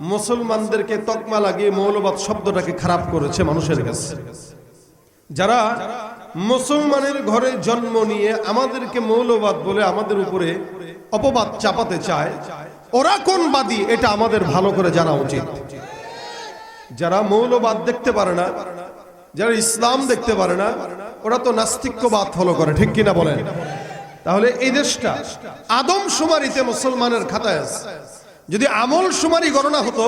মুসলমানদেরকে তকমা লাগিয়ে মৌলবাদ শব্দটাকে খারাপ করেছে মানুষের কাছে। যারা মুসলমানের ঘরে জন্ম নিয়ে আমাদেরকে মৌলবাদ বলে আমাদের উপরে অপবাদ চাপাতে চায়, ওরা কোন বাদী এটা আমাদের ভালো করে জানা উচিত। যারা মৌলবাদ দেখতে পারে না, যারা ইসলাম দেখতে পারে না, ওরা তো নাস্তিক্যবাদ ফলো করে, ঠিক কিনা বলেন? তাহলে এই দেশটা আদম সুমারিতে মুসলমানের খাতায় আছে। যদি আমল সুমারি গণনা হতো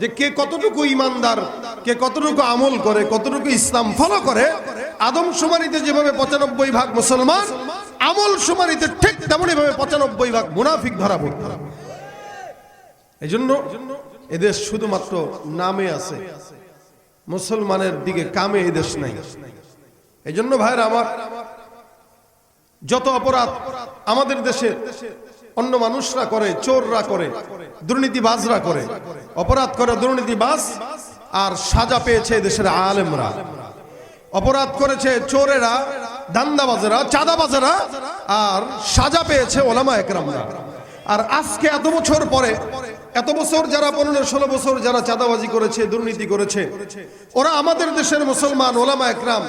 যে কে কতটুকু ইমানদার, কে কতটুকু আমল করে, কতটুকু ইসলাম ফলো করে, আদম সুমারিতে যেভাবে পঁচানব্বই ভাগ মুসলমান, আমল সুমারিতে ঠিক তেমনই ভাবে পঁচানব্বই ভাগ মুনাফিক ধরা পড়ত। এই জন্য এদেশ শুধুমাত্র নামে আছে। মুসলমানের দিকে কামে এদেশ নাই। এই জন্য ভাইরা আমার, যত অপরাধ আমাদের দেশে অন্য মানুষরা করে, চোররা করে, দুর্নীতিবাজরা করে। অপরাধ করে দুর্নীতিবাজ আর সাজা পেয়েছে দেশের আলেমরা। অপরাধ করেছে চোরেরা, দান্দাবাজেরা, চাঁদাবাজেরা আর সাজা পেয়েছে ওলামা একরামরা। আর আজকে এত বছর পরে, এত বছর যারা পনেরো ষোলো বছর যারা চাঁদাবাজি করেছে, দুর্নীতি করেছে, ওরা আমাদের দেশের মুসলমান, ওলামা একরাম,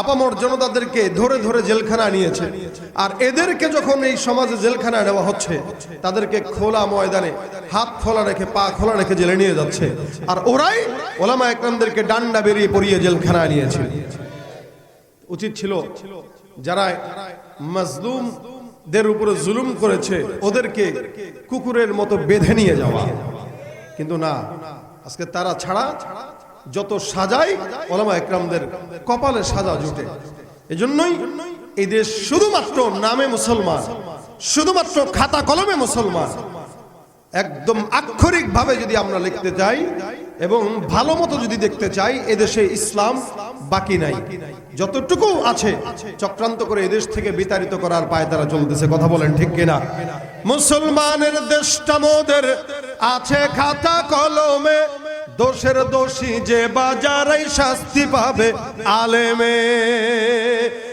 আপামর জনতাদেরকে ধরে ধরে জেলখানা নিয়েছে। আর এদেরকে যখন এই সমাজে জেলখানা নেওয়া হচ্ছে, তাদেরকে খোলা ময়দানে, হাত খোলা রেখে, পা খোলা রেখে জেলে নিয়ে যাচ্ছে। আর ওরাই ওলামা একরামদেরকে ডান্ডা বেরিয়ে পড়িয়ে জেলখানা নিয়েছে। উচিত ছিল যারা মাজলুম দের উপরে জুলুম করেছে, ওদেরকে কুকুরের মতো বেঁধে নিয়ে যাওয়া। কিন্তু না, আজকে তারা ছাড়া যত সাজাই ওলামা একরামদের কপালে সাজা জুটে। এজন্যই এই দেশ শুধুমাত্র নামে মুসলমান, শুধুমাত্র খাতা কলমে মুসলমান। একদম আক্ষরিক ভাবে যদি আমরা লিখতে চাই এবং ভালো মতো যদি দেখতে চাই, এদেশে ইসলাম বাকি নাই। যতটুকু আছে, চক্রান্ত করে এদেশ থেকে বিতাড়িত করার পায় তারা চলতেছে। কথা বলেন ঠিক কিনা? মুসলমানের দেশটা মোদের আছে খাতা কলমে। দোষের দোষী যে বাজারাই শাস্তি পাবে আলেমে।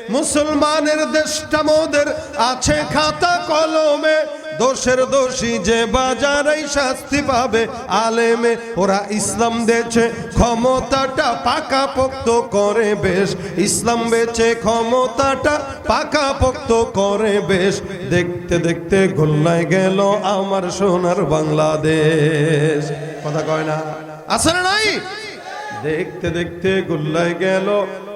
মুসলমানের দেশটা মোদের আছে খাতা কলমে। দোষের দোষী যে বাজারাই শাস্তি পাবে। আলেমে ওরা ইসলাম দেছে ক্ষমতাটা পাকা পোক্ত করে বেশ। ইসলাম বেচে, ক্ষমতাটা পাকা পোক্ত করে বেশ। দেখতে দেখতে গোল্লায় গেল আমার সোনার বাংলাদেশ। কথা কয় না? না নাই? দেখতে দেখতে গোল্লায় গেল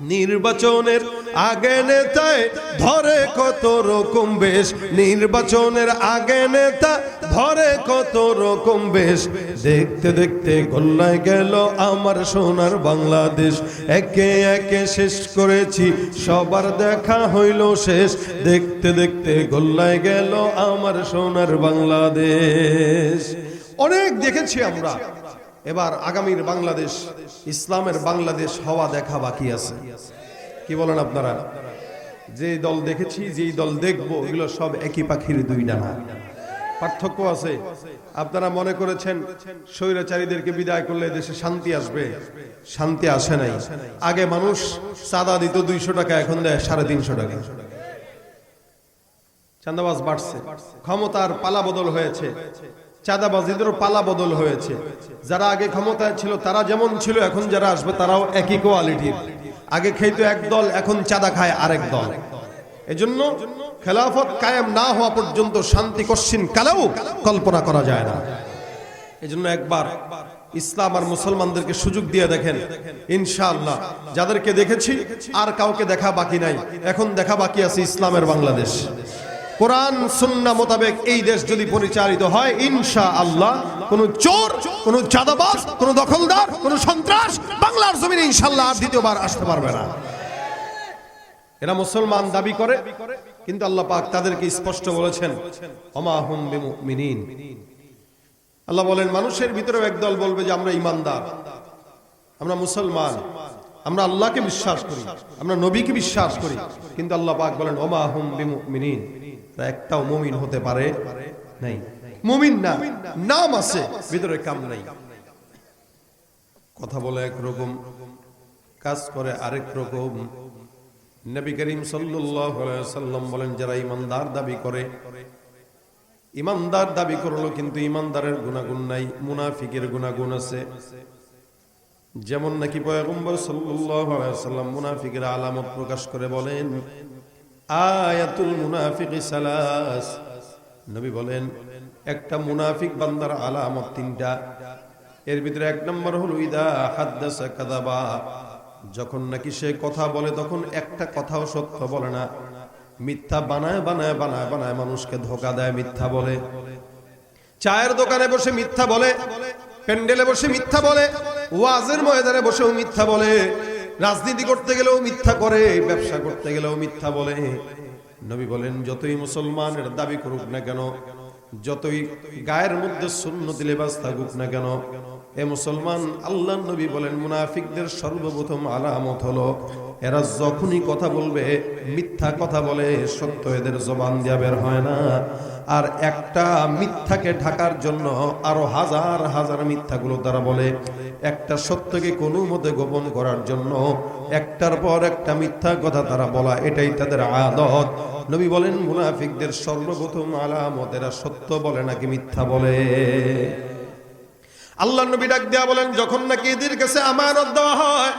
নির্বাচনের আগে নেতায় ধরে কত রকম বেশ। নির্বাচনের আগে নেতা ধরে কত রকম বেশ। দেখতে দেখতে গোল্লায় গেল আমার সোনার বাংলাদেশ। একে একে শেষ করেছি, সবার দেখা হইল শেষ। দেখতে দেখতে গোল্লায় গেল আমার সোনার বাংলাদেশ। অনেক দেখেছি আমরা। এবার আগামীর বাংলাদেশ, ইসলামের বাংলাদেশ হওয়া দেখা বাকি আছে। কি বলেন আপনারা? যে দল দেখেছি, যেই দল দেখব, এগুলো সব একই পাখির দুই ডানা। পার্থক্য আছে। আপনারা মনে করেছেন, স্বৈরাচারীদেরকে বিদায় করলে দেশে শান্তি আসবে? শান্তি আসে নাই। আগে মানুষ চাঁদা দিত দুইশো টাকা, এখন দেয় সাড়ে তিনশো টাকা। চাঁদাবাজ বাড়ছে। ক্ষমতার পালা বদল হয়েছে। চাঁদাবাজিদেরও পালা বদল হয়েছে। যারা আগে ক্ষমতায় ছিল, তারা যেমন ছিল, এখন যারা আসবে, তারাও একই কোয়ালিটির। আগে খেইতো এক দল, এখন চাঁদা খায় আরেক দল। এজন্য খেলাফত কায়েম না হওয়া পর্যন্ত শান্তি কশ্চিন কালেও কল্পনা করা যায় না। এজন্য একবার ইসলাম আর মুসলমানদেরকে সুযোগ দিয়ে দেখেন, ইনশাআল্লাহ। যাদেরকে দেখেছি, আর কাউকে দেখা বাকি নাই। এখন দেখা বাকি আছে ইসলামের বাংলাদেশ। কোরআন, সুন্না মোতাবেক এই দেশ যদি পরিচালিত হয় ইনশা আল্লাহ কোন চোর, কোন চাঁদাবাজ, কোন দখলদার, কোন সন্ত্রাস বাংলার জমিনে ইনশাল্লাহ আর দ্বিতীয়বার আসতে পারবে না। এরা মুসলমান দাবি করে, কিন্তু আল্লাহ পাক তাদেরকে স্পষ্ট বলেছেন অমাহুম বিমুমিনিন। আল্লাহ বলেন, মানুষের ভিতরেও একদল বলবে যে আমরা ইমানদার, আমরা মুসলমান, আমরা আল্লাহকে বিশ্বাস করি, আমরা নবীকে বিশ্বাস করি। কিন্তু আল্লাহ পাক বলেন, ওমা হুম বিমুমিনিন। তারা একটাও মুমিন হতে পারে নাই। মুমিন না নাম আছে ভিতরে কাম নাই। কথা বলে একরকম কাজ করে আরেক রকম। নবী করিম সাল্লাম বলেন যারা ইমানদার দাবি করে ইমানদার দাবি করল কিন্তু ইমানদারের গুণাগুণ নাই মুনাফিকের গুণাগুণ আছে। যেমন নাকি পয়গম্বর সাল্লাম মুনাফিকের আলামত প্রকাশ করে বলেন আয়াতুল মুনাফিক সালাস। নবী বলেন, একটা মুনাফিক বান্দার আলামত তিনটা। এর ভিতরে এক নম্বর হলো যখন নাকি সে কথা বলে, তখন একটা কথাও সত্য বলে না। মিথ্যা বানায় বানায় বানায় বানায় মানুষকে ধোকা দেয়, মিথ্যা বলে। চায়ের দোকানে বসে মিথ্যা বলে, প্যান্ডেলে বসে মিথ্যা বলে, ওয়াজের ময়দানে বসেও মিথ্যা বলে। রাজনীতি করতে গেলেও মিথ্যা করে, ব্যবসা করতে গেলেও মিথ্যা বলে। নবী বলেন, যতই মুসলমানের দাবি করুক না কেন, যতই গায়ের মধ্যে শূন্য দিলে বাস থাকুক না কেন, এ মুসলমান আল্লাহ নবী বলেন, মুনাফিকদের সর্বপ্রথম আলামত হলো, এরা যখনই কথা বলবে, মিথ্যা কথা বলে, সত্য এদের জবান দিয়া বের হয় না। আর একটা মিথ্যাকে ঢাকার জন্য আরও হাজার হাজার মিথ্যাগুলো তারা বলে। একটা সত্যকে কোনো মতে গোপন করার জন্য একটার পর একটা মিথ্যা কথা তারা বলা, এটাই তাদের আদত। নবী বলেন, মুনাফিকদের সর্বপ্রথম আলামত এরা সত্য বলে নাকি মিথ্যা বলে? আল্লাহ নবী ডাক দেয়া বলেন, যখন নাকি এদের কাছে আমানত দেওয়া হয়,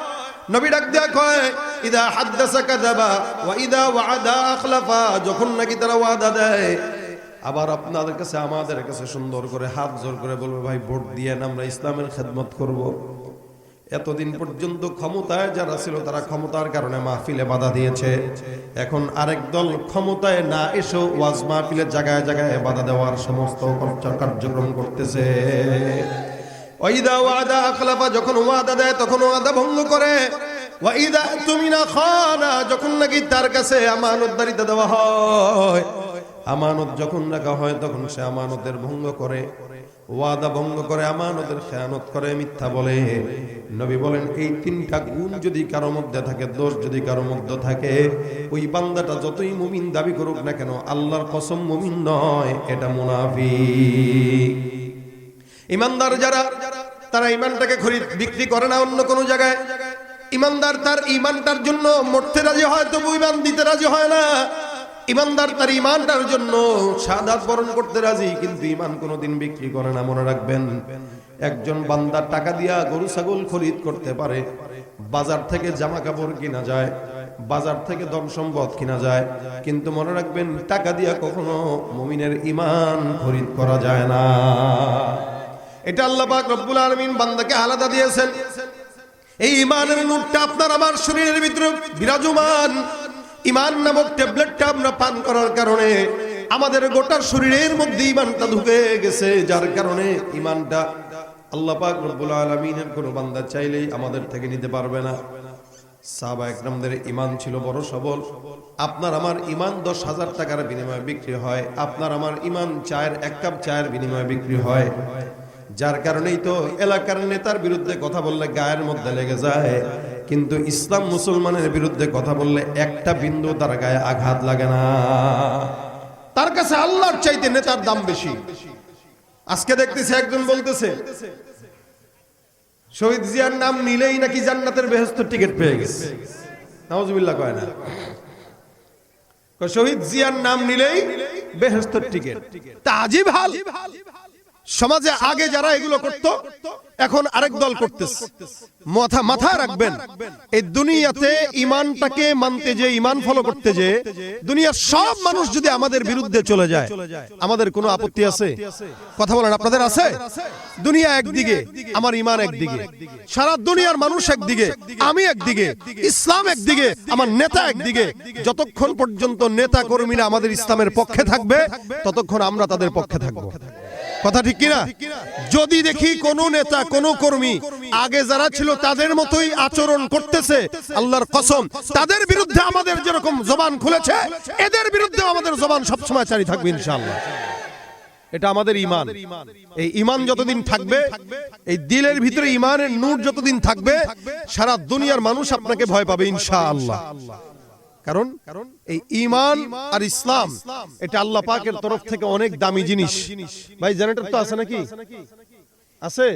নবী ডাক দেয়া কয়, ইদা হাদ্দাসা কাযাবা ওয়া ইদা ওয়াদা আখলাফা, যখন নাকি তারা ওয়াদা দেয় আবার আপনাদের কাছে, আমাদের কাছে সুন্দর করে হাত জোর করে বলবে, ভাই, ভোট দিয়ে আমরা ইসলামের খেদমত করব। এতদিন পর্যন্ত ক্ষমতায় যারা ছিল, তারা ক্ষমতার কারণে মাহফিলে বাধা দিয়েছে। এখন আরেক দল ক্ষমতায় না এসেও ওয়াজ মাহফিলের জায়গায় জায়গায় বাধা দেওয়ার সমস্ত কার্যক্রম করতেছে। ওয়াইদা ওয়াদা আখলাফা যখন ওয়াদা দেয়, তখন ওয়াদা ভঙ্গ করে। ওয়াইদা তুমি না খানা, যখন নাকি তার কাছে আমানতদারিতা দেওয়া হয়। আমানত যখন রাখা হয়, তখন সে আমানতের ভঙ্গ করে। ওয়াদা ভঙ্গ করে, আমানতের খেয়ানত করে, মিথ্যা বলে। নবী বলেন, এই তিনটা গুণ যদি কারও মধ্যে থাকে, দোষ যদি কারও মধ্যে থাকে, ওই বান্দাটা যতই মুমিন দাবি করুক না কেন, আল্লাহর কসম মুমিন নয়, এটা মুনাফি ইমানদার যারা, তারা ইমানটাকে খরিদ, বিক্রি করে না অন্য কোনো জায়গায়। ইমানদার তার ইমানটার জন্য মরতে রাজি হয়, তবু ইমান দিতে রাজি হয় না। ইমানদার তার ইমানটার জন্য সাদাত বরণ করতে রাজি, কিন্তু ইমান কোনোদিন বিক্রি করে না, মনে রাখবেন। একজন বান্দার টাকা দিয়া গরু, ছাগল খরিদ করতে পারে, বাজার থেকে জামা কাপড় কিনা যায়, বাজার থেকে ধন সম্পদ কিনা যায়, কিন্তু মনে রাখবেন টাকা দিয়া কখনো মুমিনের ইমান খরিদ করা যায় না। এটা আল্লাহ পাক রব্বুল আলামিন বান্দাকে আলাদা দিয়েছেন। এই ইমানের নূরটা আপনার আমার শরীরের ভিতরে বিরাজমান। ইমান নামক ট্যাবলেটটা আমরা পান করার কারণে আমাদের গোটা শরীরের মধ্যে ইমানটা ঢুকে গেছে, যার কারণে ইমানটা আল্লাহ পাক রব্বুল আলামিনের কোনো বান্দা চাইলেই আমাদের থেকে নিতে পারবে না। সাহাবা একরামদের ইমান ছিল বড় সবল। আপনার আমার ইমান দশ হাজার টাকার বিনিময়ে বিক্রি হয়, আপনার আমার ইমান চায়ের এক কাপ চায়ের বিনিময়ে বিক্রি হয়। যার কারণেই তো এলাকার নেতার বিরুদ্ধে কথা বললে গায়ের মধ্যে লেগে যায়। কিন্তু ইসলাম মুসলমানের বিরুদ্ধে কথা বললে একটা বিন্দু তার গায়ে আঘাত লাগে না। তার কাছে আল্লাহর চাইতে নেতার দাম বেশি। আজকে দেখতেছি একজন বলতেছে, শহীদ জিয়ার নাম নিলেই নাকি জান্নাতের বেহস্ত টিকিট পেয়ে গেছে। নাউজুবিল্লাহ কয় না। শহীদ জিয়ার নাম নিলেই বেহস্তর টিকিট। তা আজীব হাল। সমাজে আগে যারা এগুলো করত, এখন আরেক দল করতেছে। মাথা মাথা রাখবেন, এই দুনিয়াতে ইমানটাকে মানতে যে, ইমান ফলো করতে যে, দুনিয়ার সব মানুষ যদি আমাদের বিরুদ্ধে চলে যায়, আমাদের কোনো আপত্তি আছে? কথা বলেন, আপনাদের আছে? দুনিয়া একদিকে, আমার ইমান একদিকে। সারা দুনিয়ার মানুষ একদিকে, আমি একদিকে, ইসলাম একদিকে, আমার নেতা একদিকে। যতক্ষণ পর্যন্ত নেতা কর্মীরা আমাদের ইসলামের পক্ষে থাকবে, ততক্ষণ আমরা তাদের পক্ষে থাকব। কথা ঠিক কিনা? যদি দেখি কোন নেতা, কোন কর্মী আগে যারা ছিল তাদের মতোই আচরণ করতেছে, আল্লাহর কসম, তাদের বিরুদ্ধে আমাদের যেরকম জবান খুলেছে, এদের বিরুদ্ধে আমাদের জবান সবসময় চারি থাকবে ইনশাআল্লাহ। এটা আমাদের ইমান। এই ইমান যতদিন থাকবে, এই দিলের ভিতরে ইমানের নূর যতদিন থাকবে, সারা দুনিয়ার মানুষ আপনাকে ভয় পাবে ইনশাআল্লাহ। কারণ এই ইমান আর ইসলাম এটা আল্লাহ পাকের তরফ থেকে অনেক দামি জিনিস। ভাই জেনারেটর তো আছে নাকি? আছে।